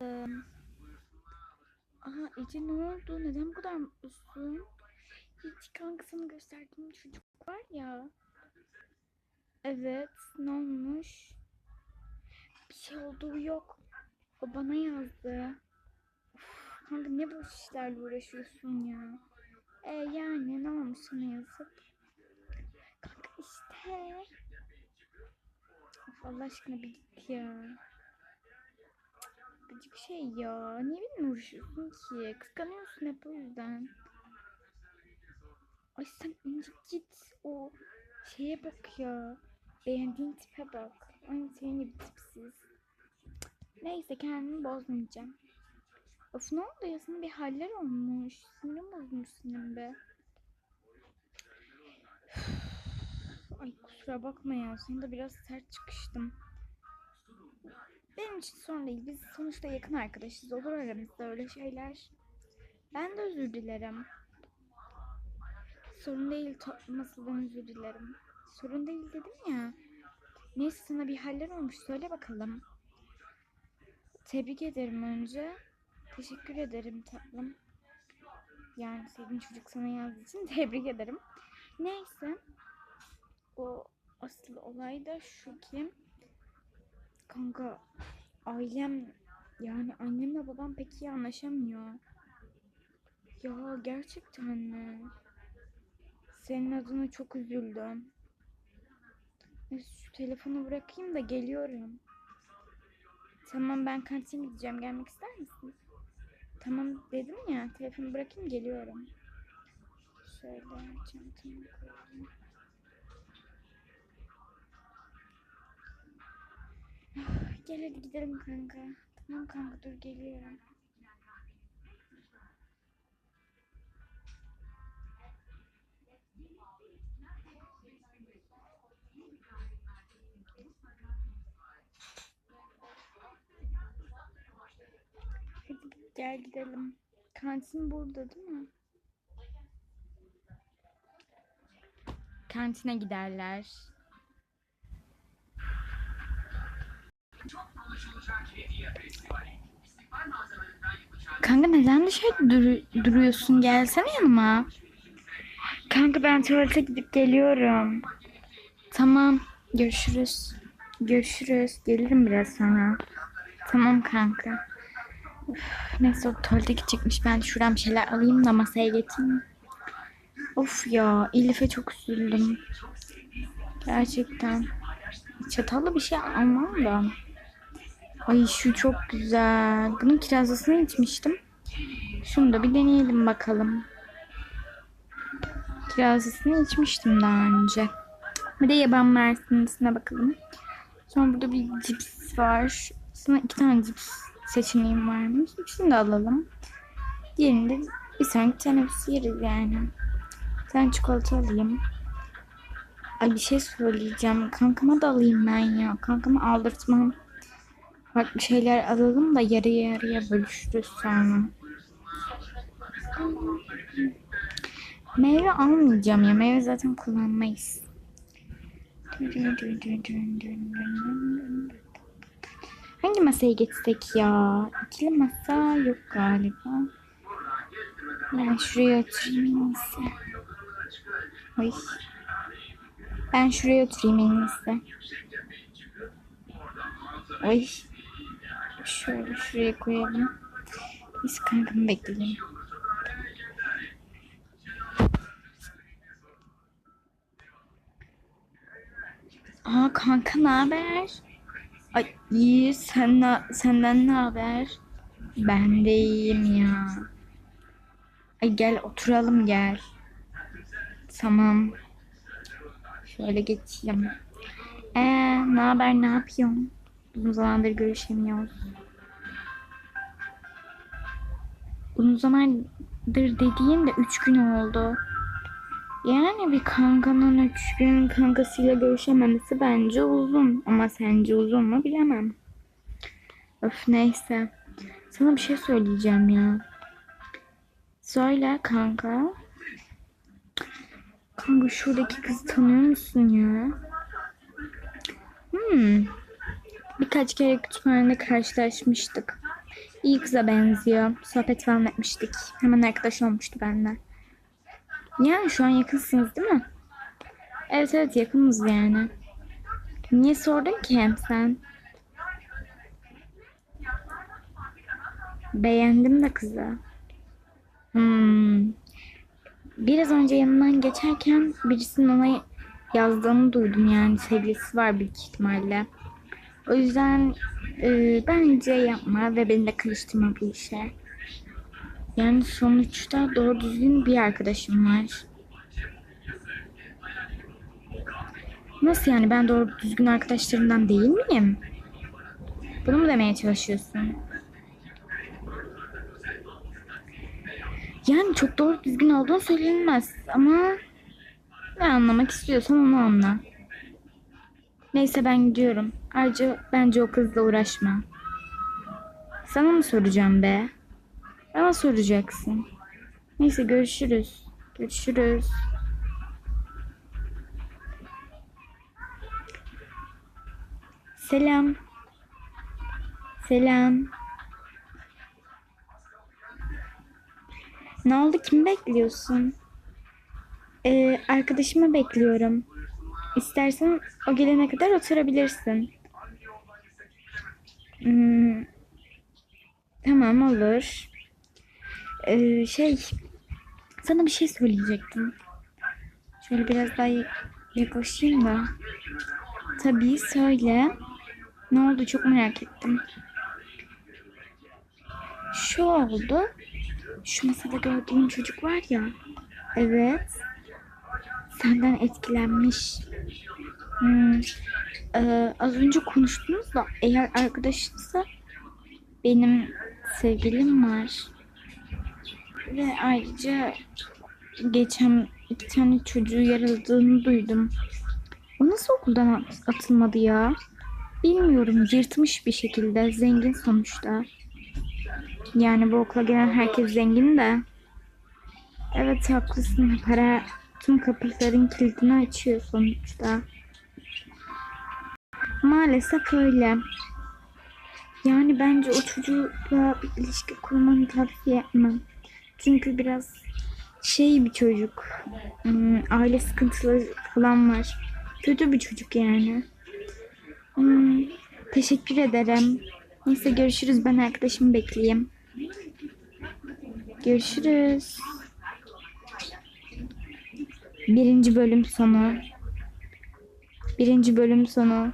Aha Ece ne oldu? Neden bu kadar mutlusun? Hiç kanka sana gösterdiğim çocuk var ya. Evet ne olmuş? Bir şey olduğu yok. O bana yazdı. Uf, kanka ne boş işlerle uğraşıyorsun ya. E yani ne olmuş sana yazıp? Kanka işte. Of Allah aşkına bir git ya. Gıcık şey ya. Niye benimle uğraşıyorsun ki? Kıskanıyorsun hep o yüzden. Ay sen önce git o şeye bak ya. Beğendiğin tipe bak. Aynı senin gibi tipsiz. Neyse kendimi bozmayacağım. Of ne oldu ya sana bir haller olmuş. Sinirim bozmuş senin be. Ay kusura bakma ya. Sana da biraz sert çıkıştım. Benim için sorun değil. Biz sonuçta yakın arkadaşız. Olur aramızda öyle şeyler. Ben de özür dilerim. Sorun değil ben özür dilerim. Sorun değil dedim ya. Neyse sana bir haller olmuş. Söyle bakalım. Tebrik ederim önce. Teşekkür ederim tatlım. Yani sevdiğin çocuk sana yazdığı için tebrik ederim. Neyse. O asıl olay da şu ki kanka ailem yani annemle babam pek iyi anlaşamıyor. Ya gerçekten mi? Senin adına çok üzüldüm. Şu telefonu bırakayım da geliyorum. Tamam ben kantine gideceğim. Gelmek ister misin? Tamam dedim ya. Telefonu bırakayım geliyorum. Şöyle çantamı koyayım. Gel hadi gidelim kanka. Tamam kanka dur geliyorum. Hadi gel gidelim. Kantin burada değil mi? Kantine giderler. Kanka neden dışarıda dur- duruyorsun? Gelsene yanıma. Kanka ben tuvalete gidip geliyorum. Tamam. Görüşürüz. Görüşürüz. Gelirim biraz sonra. Tamam kanka. Üf, neyse o tuvalete gidecekmiş. Ben şuradan bir şeyler alayım da masaya getireyim. Of ya. Elif'e çok üzüldüm. Gerçekten. Çatallı bir şey almam da. Ay şu çok güzel. Bunun kirazlısını içmiştim. Şunu da bir deneyelim bakalım. Kirazlısını içmiştim daha önce. Bir de yaban mersinlisine bakalım. Sonra burada bir cips var. Sana iki tane cips seçeneğim varmış. İkisini de alalım. Diğerini de bir sonraki teneffüs yeriz yani. Sen çikolata alayım. Ay bir şey söyleyeceğim. Kankama da alayım ben ya. Kankama aldırtmam. Bir şeyler alalım da yarıya yarıya bölüşürüz sonra. Meyve almayacağım ya. Meyve zaten kullanmayız. Hangi masaya geçsek ya? İkili masa yok galiba. Ben şuraya oturayım en iyisi. Ay. Ben şuraya oturayım en iyisi. Ay. Şöyle şuraya koyalım. Biz kankamı bekleyelim. Aa kanka ne haber? Ay iyi sen na- senden ne haber? Ben de iyiyim ya. Ay gel oturalım gel. Tamam. Şöyle geçeyim. Ee, ne haber ne yapıyorsun? Uzun zamandır görüşemiyoruz. Uzun zamandır dediğin de üç gün oldu. Yani bir kankanın üç gün kankasıyla görüşememesi bence uzun. Ama sence uzun mu bilemem. Öf neyse. Sana bir şey söyleyeceğim ya. Söyle kanka. Kanka şuradaki kızı tanıyor musun ya? Hmm. Birkaç kere kütüphanede karşılaşmıştık. İyi kıza benziyor. Sohbet falan etmiştik. Hemen arkadaş olmuştu benimle. Yani şu an yakınsınız değil mi? Evet evet yakınız yani. Niye sordun ki hem sen? Beğendim de kızı. Hmm. Biraz önce yanından geçerken birisinin ona yazdığını duydum yani sevgilisi var büyük ihtimalle. O yüzden e, bence yapma ve beni de karıştırma bu işe. Yani sonuçta doğru düzgün bir arkadaşım var. Nasıl yani ben doğru düzgün arkadaşlarından değil miyim? Bunu mu demeye çalışıyorsun? Yani çok doğru düzgün olduğunu söylenmez ama ne anlamak istiyorsan onu anla. Neyse ben gidiyorum. Ayrıca bence o kızla uğraşma. Sana mı soracağım be? Bana soracaksın. Neyse görüşürüz. Görüşürüz. Selam. Selam. Ne oldu? Kimi bekliyorsun? Ee, arkadaşımı bekliyorum. İstersen o gelene kadar oturabilirsin. Hmm, tamam olur. Ee, şey, sana bir şey söyleyecektim. Şöyle biraz daha yaklaşayım da. Tabii söyle. Ne oldu çok merak ettim. Şu oldu. Şu masada gördüğün çocuk var ya. Evet. Senden etkilenmiş. Hmm. Ee, az önce konuştunuz da eğer arkadaşınsa benim sevgilim var. Ve ayrıca geçen iki tane çocuğu yaraladığını duydum. O nasıl okuldan at- atılmadı ya? Bilmiyorum yırtmış bir şekilde zengin sonuçta. Yani bu okula gelen herkes zengin de. Evet haklısın. Para tüm kapıların kilidini açıyor sonuçta. Maalesef öyle. Yani bence o çocukla bir ilişki kurmanı tavsiye etmem. Çünkü biraz şey bir çocuk. Hmm, aile sıkıntıları falan var. Kötü bir çocuk yani. Hmm, teşekkür ederim. Neyse görüşürüz. Ben arkadaşımı bekleyeyim. Görüşürüz. Birinci bölüm sonu. Birinci bölüm sonu.